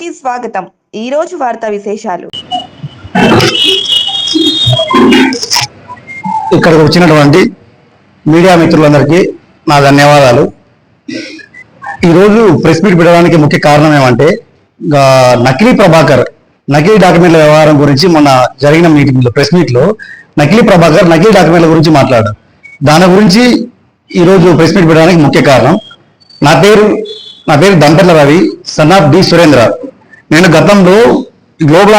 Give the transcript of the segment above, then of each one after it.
కి స్వాగతం. ఈ రోజు వార్తా విశేషాలు. ఇక్కడికి వచ్చినటువంటి మీడియా మిత్రులందరికీ నా ధన్యవాదాలు. ఈరోజు ప్రెస్ మీట్ పెట్టడానికి ముఖ్య కారణం ఏమంటే నకిలీ ప్రభాకర్ నకిలీ డాక్యుమెంట్ల వ్యవహారం గురించి మొన్న జరిగిన మీటింగ్లో ప్రెస్ మీట్లో నకిలీ ప్రభాకర్ నకిలీ డాక్యుమెంట్ల గురించి మాట్లాడారు. దాని గురించి ఈరోజు ప్రెస్ మీట్ పెట్టడానికి ముఖ్య కారణం నా పేరు నా పేరు Dampetla Ravi son of D Surendra. నేను గతంలో global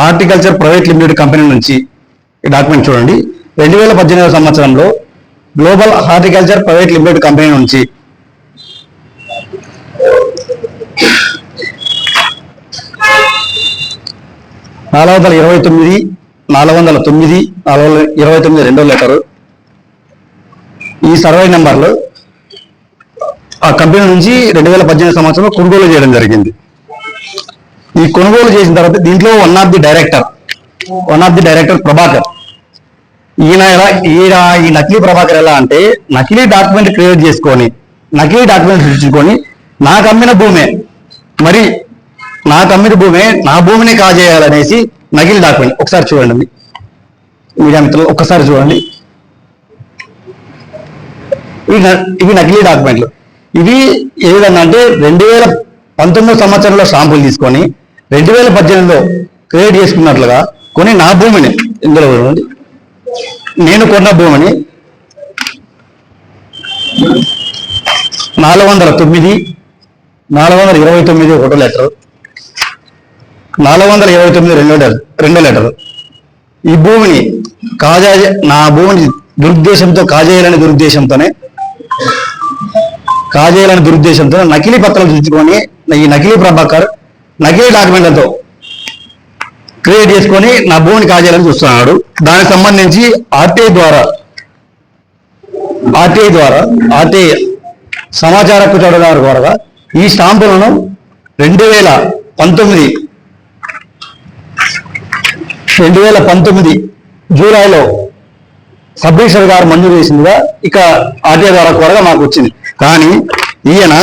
horticulture private limited company నుంచి డాక్యుమెంట్ చూడండి. రెండు వేల పద్దెనిమిదవ సంవత్సరంలో global horticulture private limited company నుంచి నాలుగు వందల ఇరవై తొమ్మిది నాలుగు వందల తొమ్మిది నాలుగు వందల ఇరవై తొమ్మిది రెండో లెటరు ఈ సర్వే నెంబర్లు ఆ కంపెనీ నుంచి రెండు వేల పద్దెనిమిది సంవత్సరంలో కొనుగోలు చేయడం జరిగింది. ఈ కొనుగోలు చేసిన తర్వాత దీంట్లో one of the director one of the director Prabhakar. ఈయన ఎలా ఈయన ఈ నకిలీ ప్రభాకర్ ఎలా అంటే నకిలీ డాక్యుమెంట్ క్రియేట్ చేసుకొని నకిలీ డాక్యుమెంట్ సృష్టించుకొని నాకు అమ్మిన భూమే మరి నాకు అమ్మిన భూమే నా భూమిని కాజేయాలనేసి నకిలీ డాక్యుమెంట్ ఒకసారి చూడండి. మీడియా మిత్రులు ఒక్కసారి చూడండి. ఇవి నకిలీ డాక్యుమెంట్లు ఇవి ఏ విధంగా అంటే రెండు వేల పంతొమ్మిదో సంవత్సరంలో షాంపులు తీసుకొని రెండు వేల పద్దెనిమిదిలో క్రియేట్ చేసుకున్నట్లుగా కొని నా భూమిని ఇందులో నేను కొన్న భూమిని నాలుగు వందల తొమ్మిది నాలుగు వందల ఇరవై తొమ్మిది ఒకటో లెటర్ నాలుగు వందల ఇరవై తొమ్మిది రెండో లెటర్ రెండో లెటర్. ఈ భూమిని కాజా నా భూమిని దురుద్దేశంతో కాజేయాలనే దురుద్దేశంతోనే కాజేయాలనే దురుద్దేశంతో నకిలీ పత్రాలు చూసుకొని ఈ నకిలీ ప్రభాకర్ నకిలీ డాక్యుమెంట్లతో క్రియేట్ చేసుకొని నా భూమిని కాజేయాలని చూస్తున్నాడు. దానికి సంబంధించి ఆర్టీఐ ద్వారా ఆర్టీఐ ద్వారా ఆర్టీఐ సమాచార హక్కు ద్వారా ఈ స్టాంపులను రెండు వేల పంతొమ్మిది రెండు వేల పంతొమ్మిది జూలైలో సబ్ గారు మంజూరు చేసిందిగా ఇక ఆర్టీఐ ద్వారా కూడా మాకు వచ్చింది. కానీ ఈయన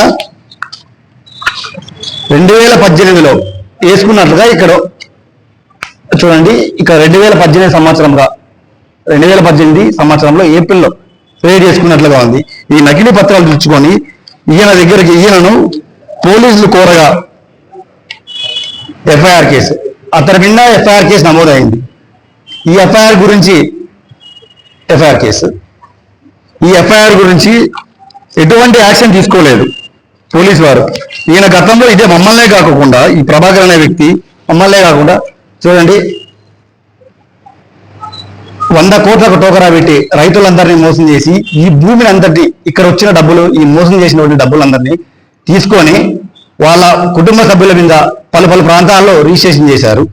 రెండు వేల పద్దెనిమిదిలో వేసుకున్నట్లుగా ఇక్కడ చూడండి ఇక్కడ రెండు వేల పద్దెనిమిది సంవత్సరంగా రెండు వేల పద్దెనిమిది సంవత్సరంలో ఏప్రిల్లో క్రియేట్ చేసుకున్నట్లుగా ఉంది. ఈ నకిలీ పత్రాలు తెచ్చుకొని ఈయన దగ్గరికి ఈయనను పోలీసులు కోరగా ఎఫ్ఐఆర్ కేసు. అతని మీద ఎఫ్ఐఆర్ కేసు నమోదైంది. ఈ ఎఫ్ఐఆర్ గురించి ఎఫ్ఐఆర్ కేసు. ఈ ఎఫ్ఐఆర్ గురించి ఎటువంటి యాక్షన్ తీసుకోలేదు. పోలీస్ వారు ఈయన గతంలో ఇదే మమ్మల్నే కాకుండా ఈ ప్రభాకర్ అనే వ్యక్తి మమ్మల్నే కాకుండా చూడండి. వంద కోట్లకు టోకరా పెట్టి రైతులందరినీ మోసం చేసి ఈ భూమిని అంతటి ఇక్కడ వచ్చిన డబ్బులు ఈ మోసం చేసినటువంటి డబ్బులందరినీ తీసుకొని వాళ్ళ కుటుంబ సభ్యుల మీద పలు పలు ప్రాంతాల్లో రిజిస్ట్రేషన్ చేశారు.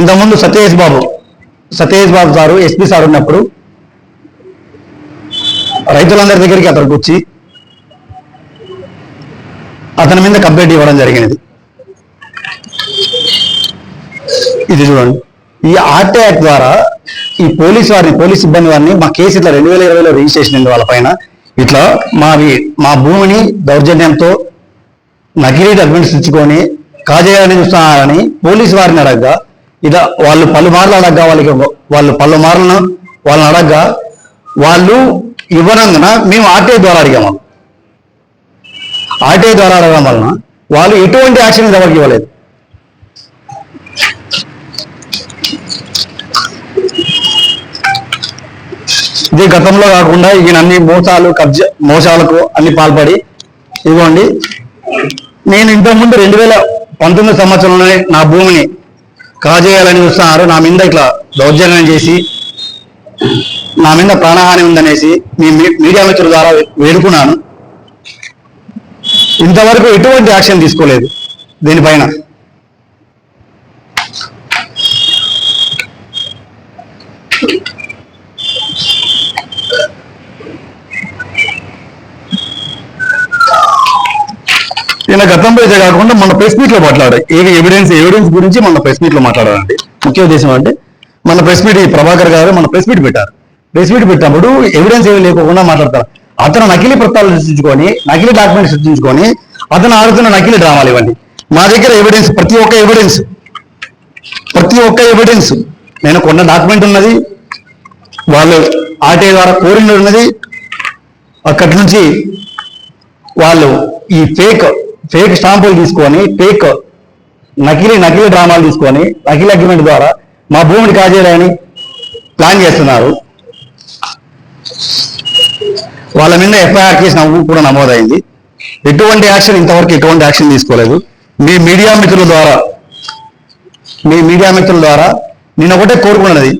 ఇంతకుముందు Satyesh Babu Satyesh Babu sir SP sir ఉన్నప్పుడు రైతులందరి దగ్గరికి అతనికి వచ్చి అతని మీద కంప్లైంట్ ఇవ్వడం జరిగినది. ఇది చూడండి. ఈ ఆర్టీ యాక్ట్ ద్వారా ఈ పోలీస్ వారిని పోలీస్ సిబ్బంది వారిని మా కేసు ఇట్లా రెండు వేల ఇరవైలో రిజిస్ట్రేషన్ అయింది వాళ్ళ పైన. ఇట్లా మావి మా భూమిని దౌర్జన్యంతో నకిలీ డాక్యుమెంట్స్ ఇచ్చుకొని కాజేయాలని చూస్తున్నారని పోలీస్ వారిని అడగ్గా ఇలా వాళ్ళు పలుమార్లు అడగ్గా వాళ్ళకి వాళ్ళు పలుమార్లను వాళ్ళని అడగ్గా వాళ్ళు ఇవ్వనందున మేము ఆర్టీఐ ద్వారా అడిగాము ఆర్టీఐ ద్వారా అడగడం వలన వాళ్ళు ఎటువంటి యాక్షన్ ఎవరికి ఇవ్వలేదు. ఇది గతంలో కాకుండా ఈయన అన్ని మోసాలు కబ్జా మోసాలకు అన్ని పాల్పడి ఇదిగోండి నేను ఇంతకుముందు రెండు వేల పంతొమ్మిది సంవత్సరంలోనే నా భూమిని కాజేయాలని చూస్తున్నారు. నా మీద ఇట్లా దౌర్జన్యం చేసి నా మీద ప్రాణహాని ఉందనేసి మీ మీడియా మిత్రుల ద్వారా వేడుకున్నాను. ఇంతవరకు ఎటువంటి యాక్షన్ తీసుకోలేదు దీనిపైన. ఈయన గతంలో ఇదే కాకుండా మన ప్రెస్ మీట్లో మాట్లాడారు. ఏవి ఎవిడెన్స్ ఎవిడెన్స్ గురించి మన ప్రెస్ మీట్లో మాట్లాడారండి. ముఖ్య ఉద్దేశం అంటే మన ప్రెస్ మీట్ ప్రభాకర్ గారు మన ప్రెస్ మీట్ పెట్టారు. ప్రెస్ మీట్ పెట్టినప్పుడు ఎవిడెన్స్ ఏమీ లేకుండా మాట్లాడతారు. అతను నకిలీ పత్రాలు సృష్టించుకొని నకిలీ డాక్యుమెంట్స్ సృష్టించుకొని అతను ఆడుతున్న నకిలీ డ్రామాలు ఇవ్వండి. మా దగ్గర ఎవిడెన్స్ ప్రతి ఒక్క ఎవిడెన్స్ ప్రతి ఒక్క ఎవిడెన్స్ నేను కొన్న డాక్యుమెంట్ ఉన్నది వాళ్ళు ఆర్టీఐ ద్వారా కోరిన ఉన్నది. అక్కడి నుంచి వాళ్ళు ఈ ఫేక్ ఫేక్ స్టాంపులు తీసుకొని ఫేక్ నకిలీ నకిలీ డ్రామాలు తీసుకొని నకిలీ అగ్రిమెంట్ ద్వారా మా భూమిని కాజేయాలని ప్లాన్ చేస్తున్నారు. వాళ్ళ మీద ఎఫ్ఐఆర్ కేసు నవ్వు కూడా నమోదైంది. ఎటువంటి యాక్షన్ ఇంతవరకు ఎటువంటి యాక్షన్ తీసుకోలేదు. మీ మీడియా మిత్రుల ద్వారా మీ మీడియా మిత్రుల ద్వారా నేను ఒకటే కోరుకున్నది.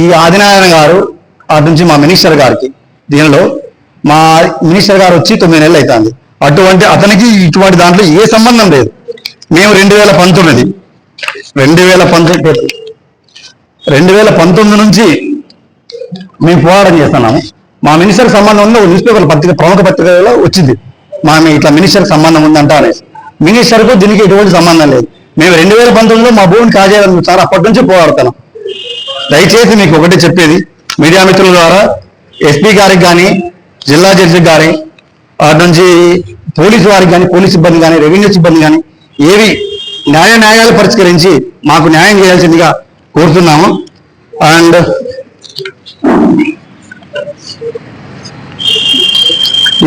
ఈ ఆదినారాయణ గారు అటు నుంచి మా మినిస్టర్ గారికి దీనిలో మా మినిస్టర్ గారు వచ్చి తొమ్మిది నెలలు అవుతుంది. అటువంటి అతనికి ఇటువంటి దాంట్లో ఏ సంబంధం లేదు. మేము రెండు వేల పంతొమ్మిది రెండు వేల పంతొమ్మిది రెండు వేల పంతొమ్మిది నుంచి మేము పోరాటం చేస్తున్నాము. మా మినిస్టర్ సంబంధం ఉంది న్యూస్ పేపర్ పత్రిక ప్రముఖ పత్రికలో వచ్చింది. మా ఇట్లా మినిస్టర్ సంబంధం ఉందంట అనేసి. మినిస్టర్కు దీనికి ఎటువంటి సంబంధం లేదు. మేము రెండు వేల పంతొమ్మిదిలో మా భూమిని కాజేయాలని సార్ అప్పటి నుంచి పోరాడుతున్నాం. దయచేసి మీకు ఒకటే చెప్పేది. మీడియా మిత్రుల ద్వారా ఎస్పీ గారికి కానీ జిల్లా జడ్జి గారి అటు నుంచి పోలీసు వారికి కానీ పోలీస్ సిబ్బంది కానీ రెవెన్యూ సిబ్బంది కానీ ఏవి న్యాయ న్యాయాలు పరిష్కరించి మాకు న్యాయం చేయాల్సిందిగా కోరుతున్నాము. అండ్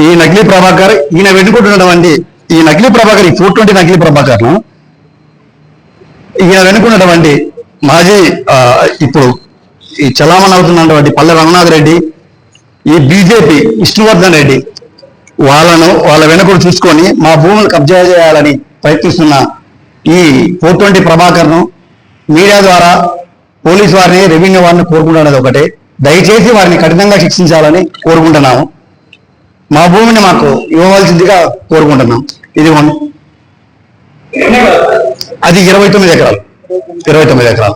ఈ నకిలీ ప్రభాకర్ ఈయన వెనుకుంటున్నటువంటి ఈ నకిలీ ప్రభాకర్ ఈ ఫోర్ ట్వంటీ నకిలీ ప్రభాకర్ను ఈయన వెనుకున్నటువంటి మాజీ ఇప్పుడు ఈ చలామణి అవుతున్నటువంటి పల్లె రంగనాథ్ రెడ్డి ఈ బీజేపీ విష్ణువర్ధన్ రెడ్డి వాళ్ళను వాళ్ళ వెనుకడు చూసుకొని మా భూములు కబ్జా చేయాలని ప్రయత్నిస్తున్న ఈ ఫోర్ ట్వంటీ ప్రభాకర్ను మీడియా ద్వారా పోలీస్ వారిని రెవెన్యూ వారిని కోరుకుంటున్నది ఒకటే. దయచేసి వారిని కఠినంగా శిక్షించాలని కోరుకుంటున్నాము. మా భూమిని మాకు ఇవ్వవలసిందిగా కోరుకుంటున్నాం. ఇది వన్. అది ఇరవై తొమ్మిది ఎకరాలు. ఇరవై తొమ్మిది ఎకరాలు.